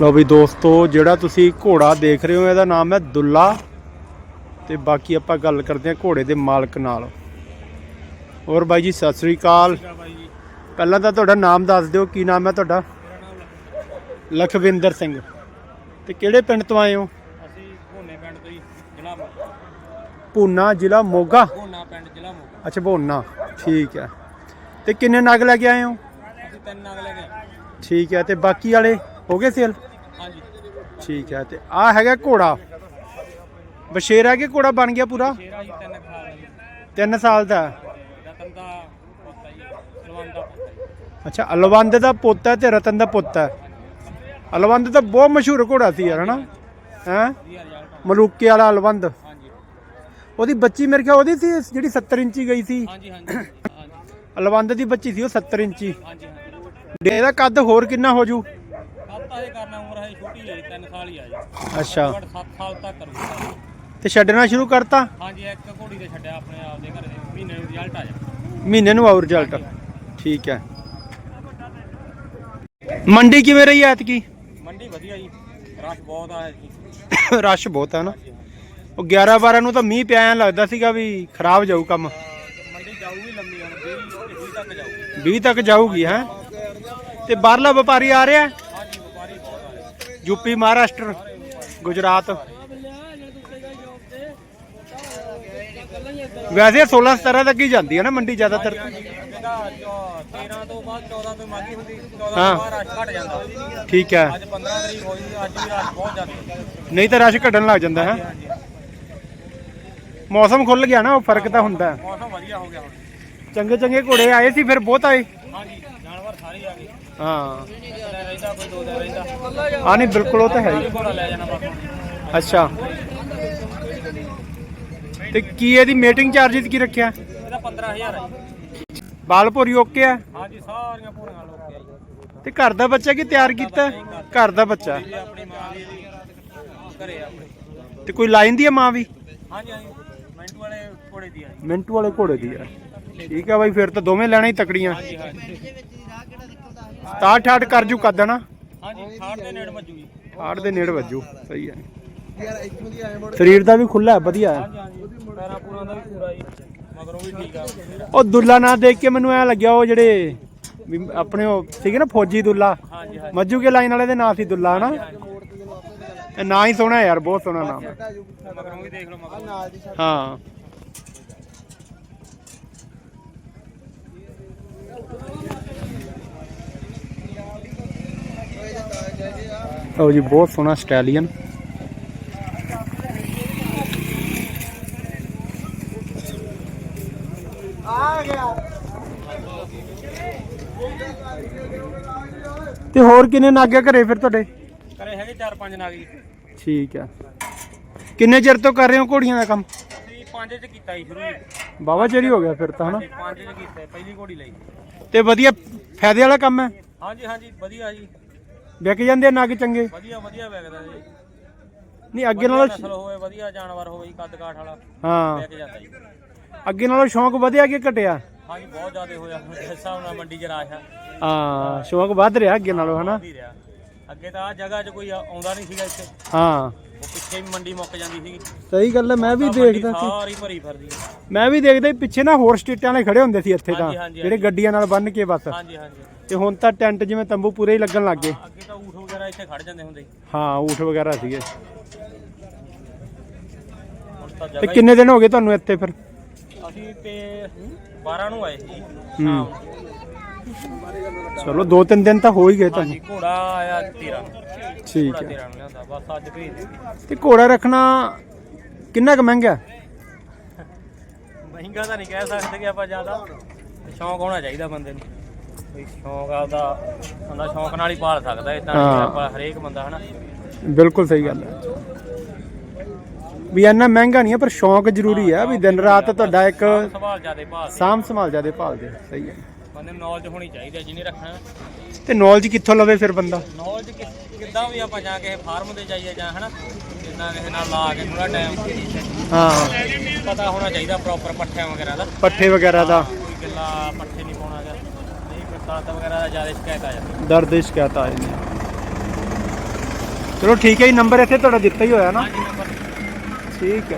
ਲਓ ਵੀ ਦੋਸਤੋ ਜਿਹੜਾ ਤੁਸੀਂ ਘੋੜਾ ਦੇਖ ਰਹੇ ਹੋ ਇਹਦਾ ਨਾਮ ਹੈ ਦੁੱਲਾ। ਤੇ ਬਾਕੀ ਆਪਾਂ ਗੱਲ ਕਰਦੇ ਹਾਂ ਘੋੜੇ ਦੇ ਮਾਲਕ ਨਾਲ। ਹੋਰ ਬਾਈ ਜੀ ਸਤਿ ਸ੍ਰੀ ਅਕਾਲ। ਪਹਿਲਾਂ ਤਾਂ ਤੁਹਾਡਾ ਨਾਮ ਦੱਸ ਦਿਓ ਕੀ ਨਾਮ ਹੈ ਤੁਹਾਡਾ? ਲਖਵਿੰਦਰ ਸਿੰਘ। ਤੇ ਕਿਹੜੇ ਪਿੰਡ ਤੋਂ ਆਏ ਹੋ? ਅਸੀਂ ਭੋਨੇ ਪਿੰਡ ਤੋਂ ਹੀ ਜ਼ਿਲ੍ਹਾ ਮੋਗਾ। ਭੋਨਾ ਪਿੰਡ ਜ਼ਿਲ੍ਹਾ ਮੋਗਾ। ਅੱਛਾ ਬੋਨਾ ਠੀਕ ਹੈ। ਤੇ ਕਿੰਨੇ ਨਗ ਲੈ ਕੇ ਆਏ ਹੋ? ਅਸੀਂ ਤਿੰਨ ਨਗ ਲੈ ਗਏ ਠੀਕ ਹੈ ਤੇ ਬਾਕੀ ਵਾਲੇ ਹੋ ਗਏ ਸੇਲ? ਹਾਂਜੀ। ਠੀਕ ਹੈ ਤੇ ਆ ਹੈਗਾ ਘੋੜਾ। ਬਸ਼ੇਰਾ ਕੇ ਘੋੜਾ ਬਣ ਗਿਆ ਪੂਰਾ? ਸ਼ੇਰਾ ਤਿੰਨ ਖਾ ਲਈ 3 ਸਾਲ ਦਾ। ਹੈ। ਰਤਨ ਦਾ ਪੁੱਤਾ ਜੀ ਸਲਵੰਤ ਦਾ ਪੁੱਤਾ ਜੀ। ਅੱਛਾ ਅਲਵੰਦ ਦਾ ਪੁੱਤ ਹੈ ਤੇ ਰਤਨ ਦਾ ਪੁੱਤ ਹੈ। ਅਲਵੰਦ ਤਾਂ ਬਹੁਤ ਮਸ਼ਹੂਰ ਘੋੜਾ ਸੀ ਯਾਰ ਹਨਾ? ਹੈ? ਵਧੀਆ ਰਿਜ਼ਲਟ ਮਲੂਕੇ ਵਾਲਾ ਅਲਵੰਦ। ਹਾਂਜੀ। ਉਹਦੀ ਬੱਚੀ ਮੇਰੇ ਖਿਆਲ ਉਹਦੀ ਸੀ ਜਿਹੜੀ 70 ਇੰਚੀ ਗਈ ਸੀ? ਹਾਂਜੀ ਹਾਂਜੀ। ਹਾਂਜੀ। ਅਲਵੰਦ ਦੀ ਬੱਚੀ ਸੀ ਉਹ 70 ਇੰਚੀ। ਹਾਂਜੀ ਹਾਂਜੀ। ਇਹਦਾ ਕੱਦ ਹੋਰ ਕਿੰਨਾ ਹੋ ਜੂ? ਕੱਲ ਤਾਂ ਇਹ ਕਰਨਾ ਉਮਰ ਹੈ ਛੋਟੀ ਹੈ ਜੀ, ਤਿੰਨ ਸਾਲ ਹੀ ਆ ਜੀ। ਅੱਛਾ। ਘੱਟ 7 ਸਾਲ ਤੱਕ ਕਰੂਗਾ ਤੇ ਛੱਡਣਾ ਸ਼ੁਰੂ ਕਰਤਾ? ਹਾਂਜੀ ਇੱਕ ਘੋੜੀ ਤੇ ਛੱਡਿਆ ਆਪਣੇ ਆਪ ਦੇ ਘਰੇ ਮਹੀਨੇ ਨੂੰ ਰਿਜ਼ਲਟ ਆ ਜਾ ਮਹੀਨੇ ਨੂੰ ਆਉ ਰਿਜ਼ਲਟ ਠੀਕ ਹੈ। ਮੰਡੀ ਕਿਵੇਂ ਰਹੀ ਐਤਕੀ? ਮੰਡੀ ਵਧੀਆ ਜੀ ਰਸ਼ ਬਹੁਤ ਆ ਜੀ ਰਸ਼ ਬਹੁਤ ਹੈ ਨਾ। ਉਹ 11 12 ਨੂੰ ਤਾਂ ਮੀਂਹ ਪਿਆ ਐਂ ਲੱਗਦਾ ਸੀਗਾ ਵੀ ਖਰਾਬ ਜਾਊ ਕੰਮ। ਮੰਡੀ ਜਾਊਗੀ ਲੰਮੀ ਹੁਣ 20 20 ਤੱਕ ਜਾਊਗੀ। 20 ਤੱਕ ਜਾਊਗੀ ਹੈ। ਤੇ ਬਾਹਰਲਾ ਵਪਾਰੀ ਆ ਰਿਹਾ ਹਾਂਜੀ ਵਪਾਰੀ ਬਹੁਤ ਆ ਰਹੇ ਯੂਪੀ ਮਹਾਰਾਸ਼ਟਰ ਗੁਜਰਾਤ। ਵੈਸੇ 16 17 ਤੱਕ ਹੀ ਜਾਂਦੀ ਹੈ ਨਾ ਮੰਡੀ ਜ਼ਿਆਦਾਤਰ? ਇਹਦਾ ਜੋ 13 ਤੋਂ ਬਾਅਦ 14 ਤੋਂ ਮਾਗੀ ਹੁੰਦੀ 14 ਹਾਂ। ਤੋਂ ਬਾਅਦ ਰਸ਼ ਘਟ ਜਾਂਦਾ ਠੀਕ ਹੈ। ਅੱਜ 15 ਤਰੀਕ ਹੋਈ ਅੱਜ ਵੀ ਰਸ਼ ਬਹੁਤ ਜ਼ਿਆਦਾ ਨਹੀਂ ਤਾਂ ਰਸ਼ ਘਟਣ ਲੱਗ ਜਾਂਦਾ ਹੈ। ਮੌਸਮ ਖੁੱਲ ਗਿਆ ਨਾ ਉਹ ਫ਼ਰਕ ਤਾਂ ਹੁੰਦਾ। ਹੈ। ਮੌਸਮ ਵਧੀਆ ਹੋ ਗਿਆ ਹੁਣ। ਚੰਗੇ ਚੰਗੇ ਘੋੜੇ ਆਏ ਸੀ ਫਿਰ ਬਹੁਤ ਆਏ। ਹਾਂਜੀ ਜਾਨਵਰ ਸਾਰੇ ਆ ਗਏ। ਹਾਂ। ਇੱਕ ਦਿਨ ਰਹਿੰਦਾ ਕੋਈ ਦੋ ਦਿਨ ਰਹਿੰਦਾ ਹਾਂ ਨਹੀਂ ਬਿਲਕੁਲ ਉਹ ਤਾਂ ਹੈ ਹੀ। ਘੋੜਾ ਲੈ ਜਾਣਾ ਬਸ ਅੱਛਾ। ਤੇ ਕੀ ਇਹਦੀ ਮੀਟਿੰਗ ਚਾਰजेस ਕੀ ਰੱਖਿਆ? ਇਹਦਾ 15000 ਹੈ। ਬਾਲਪੁਰੀ ਓਕੇ ਆ? ਹਾਂਜੀ ਸਾਰੀਆਂ ਪੂਰੀਆਂ ਲੋਕ ਆ ਜੀ। ਤੇ ਘਰ ਦਾ ਬੱਚਾ ਕੀ ਤਿਆਰ ਕੀਤਾ? ਘਰ ਦਾ ਬੱਚਾ। ਇਹ ਆਪਣੀ ਮਾਂ ਦੀ ਜੀ। ਘਰੇ ਆ ਆਪਣੇ। ਤੇ ਕੋਈ ਲਾਈਨ ਦੀ ਆ ਮਾਂ ਵੀ? ਹਾਂਜੀ ਹਾਂਜੀ। ਮਿੰਟੂ ਵਾਲੇ ਘੋੜੇ ਦੀ ਆ ਮਿੰਟੂ ਵਾਲੇ ਘੋੜੇ ਦੀ ਆ। ਠੀਕ ਆ ਬਾਈ ਫਿਰ ਤਾਂ ਦੋਵੇਂ ਲੈਣਾ ਹੀ ਤਕੜੀਆਂ। 67 68 ਕਰ ਜੂ ਕੱਦ ਨਾ? ਹਾਂਜੀ ਖਾੜ ਦੇ ਨੇੜ ਜੀ 68 ਦੇ ਨੇੜ ਵੱਜੂ ਸਹੀ ਹੈ। ਸਰੀਰ ਦਾ ਵੀ ਖੁੱਲਾ ਹੈ ਵਧੀਆ ਹੈ। ਹਾਂਜੀ ਹਾਂਜੀ ਪੈਰਾਂ ਪੂਰਾਂ ਦਾ ਵੀ ਪੂਰਾ ਜੀ ਮਗਰੋਂ ਵੀ ਠੀਕ ਆ। ਉਹ ਦੁੱਲਾ ਨਾ ਦੇਖ ਕੇ ਮੈਨੂੰ ਐ ਲੱਗਿਆ ਉਹ ਜਿਹੜੇ ਵੀ ਆਪਣੇ ਉਹ ਸੀਗੇ ਨਾ ਫੌਜੀ ਦੁੱਲਾ ਹਾਂਜੀ ਹਾਂਜੀ। ਮੱਜੂ ਕੇ ਲਾਈਨ ਵਾਲੇ ਦੇ ਨਾਂ ਸੀ ਦੁੱਲਾ ਹਨਾ? ਇਹ ਨਾਂ ਹੀ ਸੋਹਣਾ ਯਾਰ ਬਹੁਤ ਸੋਹਣਾ ਨਾਮ ਹੈ ਮਗਰੋਂ ਵੀ ਦੇਖ ਲਓ ਮਗਰੋਂ। ਹਾਂ। ਉਹ ਜੀ ਬਹੁਤ ਸੋਹਣਾ ਸਟੈਲੀਅਨ। ਤੇ ਹੋਰ ਕਿੰਨੇ ਨਾਗੇ ਘਰੇ ਫਿਰ ਤੁਹਾਡੇ? ਕਰੇ ਹੈਗੇ ਚਾਰ ਪੰਜ ਨਾਗ ਜੀ। ਠੀਕ ਹੈ ਕਿੰਨੇ ਚਿਰ ਤੋਂ ਕਰ ਰਹੇ ਹੋ ਘੋੜੀਆਂ ਦਾ ਕੰਮ? ਅਸੀਂ ਪੰਜ ਚ ਕੀਤਾ ਜੀ ਸ਼ੁਰੂ। ਬਾਵਾ ਚਿਰ ਹੋ ਗਿਆ ਫਿਰ ਤਾਂ ਹਨਾ? ਪੰਜ ਚ ਕੀਤਾ ਪਹਿਲੀ ਘੋੜੀ ਲਈ। ਤੇ ਵਧੀਆ ਫਾਇਦੇ ਵਾਲਾ ਕੰਮ ਹੈ? ਹਾਂਜੀ ਹਾਂਜੀ ਵਧੀਆ ਜੀ। ਵਿਕ ਜਾਂਦੇ ਆ ਨਗ ਚੰਗੇ? ਵਧੀਆ ਵਧੀਆ ਵਿਕਦਾ ਜੀ। ਨਹੀਂ ਅੱਗੇ ਨਾਲੋਂ ਨਸਲ ਹੋਵੇ ਵਧੀਆ ਜਾਨਵਰ ਹੋਵੇ ਜੀ ਕੱਦ ਕਾਠ ਵਾਲਾ ਹਾਂ। ਵਿਕ ਜਾਂਦਾ ਜੀ। ਅੱਗੇ ਨਾਲੋਂ ਸ਼ੌਂਕ ਵਧਿਆ ਕਿ ਘਟਿਆ? ਹਾਂਜੀ ਬਹੁਤ ਜ਼ਿਆਦਾ ਹੋਇਆ। ਹੁਣ ਜਿਸ ਹਿਸਾਬ ਨਾਲ ਮੰਡੀ 'ਚ ਰਾਸ਼ ਆ। ਹਾਂ ਸ਼ੌਂਕ ਵੱਧ ਰਿਹਾ ਅੱਗੇ ਨਾਲੋਂ ਹਨਾ? ਵਧੀ ਰਿਹਾ। ਅੱਗੇ ਤਾਂ ਆ ਜਗ੍ਹਾ 'ਚ ਕੋਈ ਆ- ਆਉਂਦਾ ਨਹੀਂ ਸੀਗਾ ਇੱਥੇ। ਹਾਂ। ਉਹ ਪਿੱਛੇ ਵੀ ਮੰਡੀ ਮੁੱਕ ਜਾਂਦੀ ਸੀਗੀ। ਸਹੀ ਗੱਲ ਹੈ ਮੈਂ ਵੀ ਮੰਡੀ ਦੇਖਦਾ ਸੀ। ਸਾਰੀ ਭਰੀ ਫਿਰਦੀ ਹੈ। ਮੈਂ ਵੀ ਦੇਖਦਾ ਸੀ ਪਿੱਛੇ ਨਾ ਹੋਰ ਸਟੇਟਾਂ ਵਾਲੇ ਖੜੇ ਹੁੰਦੇ ਸੀ ਇੱਥੇ ਤਾਂ ਹਾਂਜੀ, ਹਾਂਜੀ, ਜਿਹੜੇ ਗੱਡੀਆਂ ਨਾਲ ਬੰਨ ਕੇ ਬਸ। ਹਾਂਜੀ ਹਾਂਜੀ। ਤੇ ਹੁਣ ਤਾਂ ਟੈਂਟ ਜਿਵੇਂ ਤੰਬੂ ਪੂਰੇ ਹੀ ਲੱਗਣ ਲੱਗ ਗਏ। ਅੱਗੇ ਤਾਂ ਊਠ ਵਗੈਰਾ ਇੱਥੇ ਖੜ ਜਾਂਦੇ ਹੁੰਦੇ ਸੀ। ਹਾਂ ਊਠ ਵਗੈਰਾ ਸੀਗੇ। ਹੁਣ ਤਾਂ ਤੇ ਜਗ੍ਹਾ ਹੀ- ਕਿੰਨੇ ਦਿਨ ਹੋ ਗਏ ਤੁਹਾਨੂੰ ਇੱਥੇ ਫਿਰ? ਅਸੀਂ ਤੇ 12 ਨੂੰ ਆਏ ਸੀ ਹੂੰ। ਚਲੋ ਦੋ ਤਿੰਨ ਦਿਨ ਤਾਂ ਹੋ ਹੀ ਗਏ ਤੁਹਾਨੂੰ। ਹਾਂਜੀ ਘੋੜਾ ਆਇਆ 13 ਠੀਕ ਘੋੜਾ ਹੈ। 13 ਨੂੰ ਲਿਆਂਦਾ ਬਸ ਅੱਜ ਭੇਜ ਦਿੱਤੀ। ਤੇ ਘੋੜਾ ਰੱਖਣਾ ਕਿੰਨਾ ਕੁ ਮਹਿੰਗਾ? ਹੈ? ਮਹਿੰਗਾ ਤਾਂ ਨਹੀਂ ਕਹਿ ਸਕਦੇ ਕਿ ਆਪਾਂ ਜ਼ਿਆਦਾ। ਸ਼ੌਂਕ ਹੋਣਾ ਚਾਹੀਦਾ ਬੰਦੇ ਨੂੰ। ਵੀ ਸ਼ੌਂਕ ਆਪਦਾ ਬੰਦਾ ਸ਼ੌਂਕ ਨਾਲ ਹੀ ਪਾਲ ਸਕਦਾ ਇਦਾਂ ਹਾਂ। ਆਪਾਂ ਹਰੇਕ ਬੰਦਾ ਹਨਾ। ਬਿਲਕੁਲ ਸਹੀ ਗੱਲ ਹੈ। ਵੀ ਇੰਨਾ ਮਹਿੰਗਾ ਨਹੀਂ ਹੈ ਪਰ ਸ਼ੌਂਕ ਜ਼ਰੂਰੀ ਹੈ ਵੀ ਦਿਨ ਰਾਤ ਤੁਹਾਡਾ ਇੱਕ ਸਵਾਲ ਜਿਆਦੇ ਭਾਲ ਸਾਂਭ ਸੰਭਾਲ ਜਿਆਦੇ ਭਾਲਦੇ ਸਹੀ ਹੈ। ਬੰਦੇ ਨੂੰ ਨੌਲੇਜ ਹੋਣੀ ਚਾਹੀਦੀ ਹੈ ਜਿਹਨੇ ਰੱਖਣਾ। ਤੇ ਨੌਲੇਜ ਕਿੱਥੋਂ ਲਵੇ ਫਿਰ ਬੰਦਾ? ਨੌਲੇਜ ਕਿੱਦਾਂ ਵੀ ਆਪਾਂ ਜਾ ਕੇ ਫਾਰਮ ਤੇ ਜਾਈਏ ਜਾਂ ਹਨਾ ਜਿੱਦਾਂ ਕਿਸੇ ਨਾਲ ਲਾ ਕੇ ਥੋੜਾ ਟਾਈਮ ਹਾਂ। ਪਤਾ ਹੋਣਾ ਚਾਹੀਦਾ ਪ੍ਰੋਪਰ ਪੱਠਿਆਂ ਵਗੈਰਾ ਦਾ। ਪੱਠੇ ਵਗੈਰਾ ਦਾ। ਕੋਈ ਗਿੱਲਾ ਪੱਠੇ ਨਹੀਂ ਦਰਦ ਵਗੈਰਾ ਦਾ ਜ਼ਿਆਦਾ ਸ਼ਿਕਾਇਤ ਆ ਜਾਂਦੀ ਦਰਦ ਦੀ ਸ਼ਿਕਾਇਤ ਆ ਜਾਂਦੀ ਹੈ। ਚਲੋ ਠੀਕ ਹੈ ਜੀ ਨੰਬਰ ਇੱਥੇ ਤੁਹਾਡਾ ਦਿੱਤਾ ਹੀ ਹੋਇਆ ਨਾ। ਹਾਂਜੀ ਨੰਬਰ ਠੀਕ ਹੈ।